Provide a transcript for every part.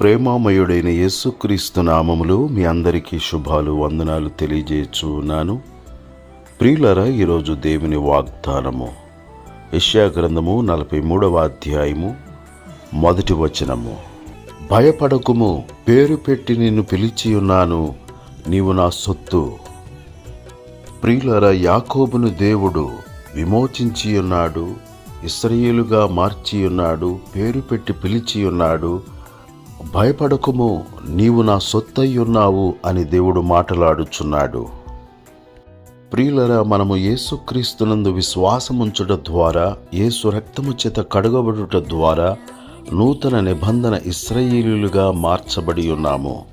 ప్రేమామయుడైన యేసుక్రీస్తు నామములో మీ అందరికీ శుభాలు వందనాలు తెలియజేయచ్చు ఉన్నాను ప్రియులరా ఈరోజు దేవుని వాగ్దానము యెషయా గ్రంథము నలభై మూడవ అధ్యాయము మొదటి వచనము. భయపడకుము పేరు పెట్టి నిన్ను పిలిచి ఉన్నాను నీవు నా సొత్తు. ప్రియులరా యాకోబును దేవుడు విమోచించి ఉన్నాడు ఇస్రయేలుగా మార్చి ఉన్నాడు పేరు పెట్టి పిలిచి ఉన్నాడు భయపడకుము నీవు నా సొత్తయ్యున్నావు అని దేవుడు మాటలాడుచున్నాడు. ప్రియులరా మనము యేసుక్రీస్తునందు విశ్వాసముంచుట ద్వారా యేసు రక్తము చేత కడగబడుట ద్వారా నూతన నిబంధన ఇస్రాయేలుగా మార్చబడి ఉన్నాము.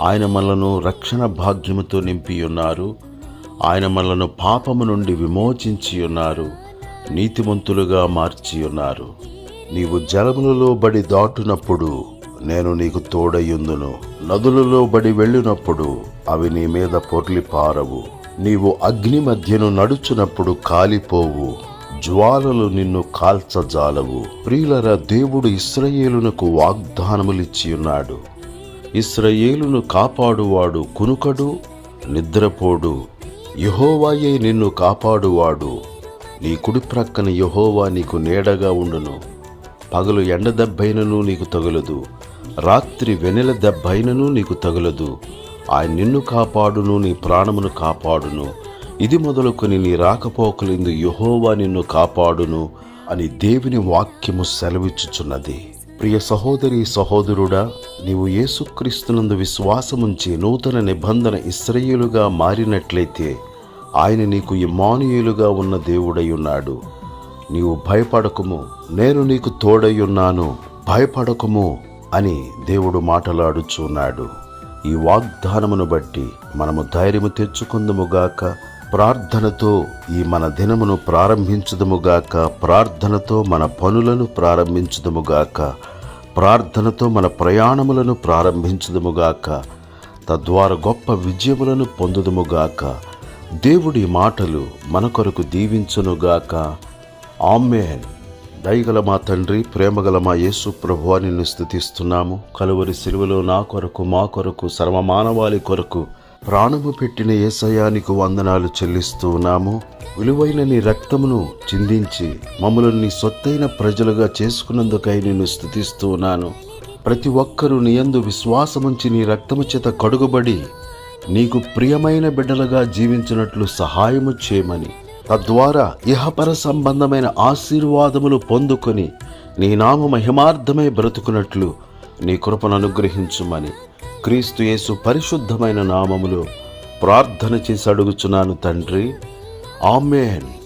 ఆయన మనలను రక్షణ భాగ్యముతో నింపి ఉన్నారు ఆయన మనలను పాపము నుండి విమోచించి ఉన్నారు. నీతిమంతులుగా మార్చి ఉన్నారు. నీవు జలములలో బడి దాటునప్పుడు నేను నీకు తోడయ్యుందును. నదులలో బడి వెళ్ళినప్పుడు అవి నీ మీద పొర్లి పారవు. నీవు అగ్ని మధ్యను నడుచునప్పుడు కాలిపోవు. జ్వాలలు నిన్ను కాల్చజాలవు. ప్రియులర దేవుడు ఇస్రయేలునకు వాగ్దానములిచ్చి ఉన్నాడు ఇస్రయేలును కాపాడువాడు కునుకడు నిద్రపోడు. యహోవాయే నిన్ను కాపాడువాడు. నీ కుడి ప్రక్కన యహోవా నీకు నీడగా ఉండును. పగలు ఎండ దెబ్బైనను నీకు తగులదు. రాత్రి వెనెల దెబ్బైనను నీకు తగులదు. ఆయన నిన్ను కాపాడును నీ ప్రాణమును కాపాడును. ఇది మొదలుకొని నీ రాకపోకలిందు యహోవా నిన్ను కాపాడును అని దేవుని వాక్యము సెలవిచ్చుచున్నది. ప్రియ సహోదరి సహోదరుడా నీవు యేసుక్రీస్తునందు విశ్వాసముంచి నూతన నిబంధన ఇస్రయేలుగా మారినట్లయితే ఆయన నీకు ఇమానుయేలుగా ఉన్న దేవుడై ఉన్నాడు నీవు భయపడకుము నేను నీకు తోడై ఉన్నాను భయపడకుము. అని దేవుడు మాటలాడుచున్నాడు ఈ వాగ్దానమును బట్టి మనము ధైర్యము తెచ్చుకుందుముగాక ప్రార్థనతో ఈ మన దినమును ప్రారంభించుదముగాక ప్రార్థనతో మన పనులను ప్రారంభించుదముగాక ప్రార్థనతో మన ప్రయాణములను ప్రారంభించుదముగాక తద్వారా గొప్ప విజయములను పొందుదుముగాక దేవుడి మాటలు మన కొరకు దీవించునుగాక ఆమెన్. దయగల మా తండ్రి ప్రేమగల మా యేసు ప్రభువా నిన్ను స్థుతిస్తున్నాము కలువరి సిలువలో నా కొరకు మా కొరకు సర్వమానవాళి కొరకు ప్రాణము పెట్టిన ఏసయానికి వందనాలు చెల్లిస్తూ ఉన్నాము. విలువైన నీ రక్తమును చిందించి మమ్మల్ని నీ సొత్తైన ప్రజలుగా చేసుకున్నందుకై నిన్ను స్థుతిస్తూ ఉన్నాను. ప్రతి ఒక్కరూ నీ యందు విశ్వాసముంచి నీ రక్తము చేత కడుగుబడి నీకు ప్రియమైన బిడ్డలుగా జీవించినట్లు సహాయము చేయమని తద్వారా ఇహపర సంబంధమైన ఆశీర్వాదములు పొందుకొని నీ నామ మహిమార్థమై బ్రతుకున్నట్లు నీ కృపను అనుగ్రహించుమని క్రీస్తు యేసు పరిశుద్ధమైన నామములో ప్రార్థన చేసి అడుగుచున్నాను తండ్రి. ఆమెన్.